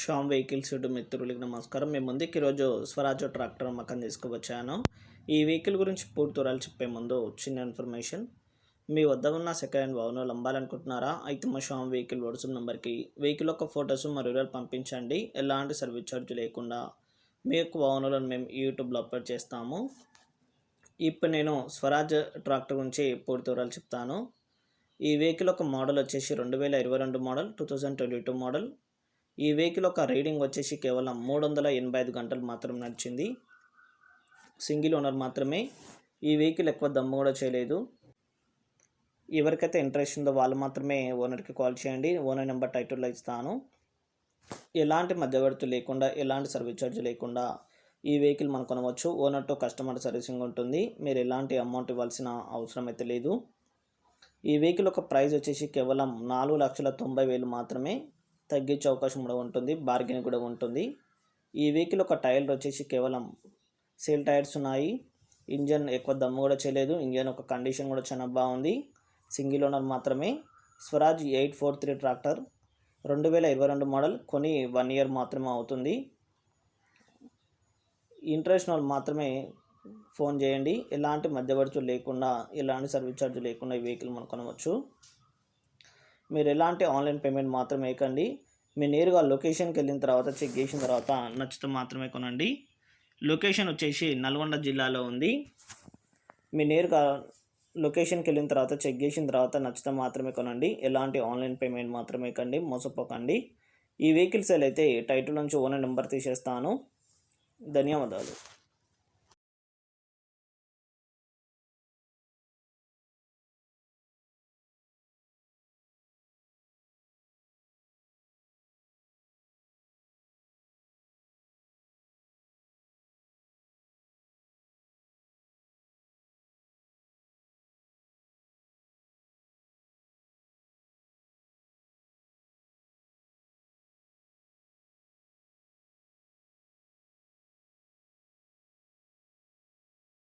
Sam vehicles YouTube మిత్రులకి నమస్కారం. మేము ముందుకి ఈరోజు స్వరాజో ట్రాక్టర్ అమ్మకం తీసుకువచ్చాను. ఈ వెహికల్ గురించి పూర్తి వివరాలు చెప్పే ముందు చిన్న ఇన్ఫర్మేషన్. మీ వద్ద ఉన్న సెకండ్ హ్యాండ్ వాహనాలు అమ్మాలనుకుంటున్నారా అయితే మా షామ్ వెహికల్ వాట్సాప్ నెంబర్కి వెహికల్ యొక్క ఫొటోస్ మరియు వివరాలు పంపించండి. ఎలాంటి సర్వీస్ ఛార్జ్ లేకుండా మీ యొక్క వాహనాలను మేము యూట్యూబ్లో అప్లోడ్ చేస్తాము. ఇప్పుడు నేను స్వరాజ్ ట్రాక్టర్ గురించి పూర్తి వివరాలు చెప్తాను. ఈ వెహికల్ ఒక మోడల్ వచ్చేసి రెండు వేల ఇరవై రెండు model two thousand twenty two model. ఈ వెహికల్ ఒక రీడింగ్ వచ్చేసి కేవలం మూడు వందల ఎనభై ఐదు గంటలు మాత్రం నడిచింది. సింగిల్ ఓనర్ మాత్రమే ఈ వెహికల్ ఎక్కువ దమ్ము కూడా చేయలేదు. ఎవరికైతే ఇంట్రెస్ట్ ఉందో వాళ్ళు మాత్రమే ఓనర్కి కాల్ చేయండి. ఓనర్ నెంబర్ టైటిల్లో ఇస్తాను. ఎలాంటి మధ్యవర్తి లేకుండా ఎలాంటి సర్వీస్ ఛార్జ్ లేకుండా ఈ వెహికల్ మనం కొనవచ్చు. ఓనర్ టు కస్టమర్ సర్వీసింగ్ ఉంటుంది. మీరు ఎలాంటి అమౌంట్ ఇవ్వాల్సిన అవసరం అయితే లేదు. ఈ వెహికల్ ఒక ప్రైస్ వచ్చేసి కేవలం నాలుగు లక్షల తొంభై వేలు మాత్రమే. తగ్గించే అవకాశం కూడా ఉంటుంది బార్గెన్ కూడా ఉంటుంది. ఈ వెహికల్ ఒక టైర్ వచ్చేసి కేవలం సేల్ టైర్స్ ఉన్నాయి. ఇంజన్ ఎక్కువ దమ్ము కూడా చేయలేదు ఇంజన్ ఒక కండిషన్ కూడా చాలా బాగుంది. సింగిల్ ఓనర్ మాత్రమే. Swaraj eight four three tractor రెండు వేల ఇరవై రెండు మోడల్ కొని వన్ ఇయర్ మాత్రమే అవుతుంది. ఇంట్రెస్ట్ మాత్రమే ఫోన్ చేయండి. ఎలాంటి మధ్యవర్తులు లేకుండా ఎలాంటి సర్వీస్ ఛార్జ్ లేకుండా ఈ వెహికల్ మనం కొనవచ్చు. మీరు ఎలాంటి ఆన్లైన్ పేమెంట్ మాత్రమే వేయకండి మీరు నేరుగా లొకేషన్కి వెళ్ళిన తర్వాత చెక్ చేసిన తర్వాత నచ్చితే మాత్రమే కొనండి. లొకేషన్ వచ్చేసి నల్గొండ జిల్లాలో ఉంది. మీరు నేరుగా లొకేషన్కి వెళ్ళిన తర్వాత చెక్ చేసిన తర్వాత నచ్చితే మాత్రమే కొనండి. ఎలాంటి ఆన్లైన్ పేమెంట్ మాత్రమే కండి. మోసపోకండి. ఈ వెహికల్ సేల్ అయితే టైటిల్ నుంచి ఓనర్ నెంబర్ తీసేస్తాను. ధన్యవాదాలు.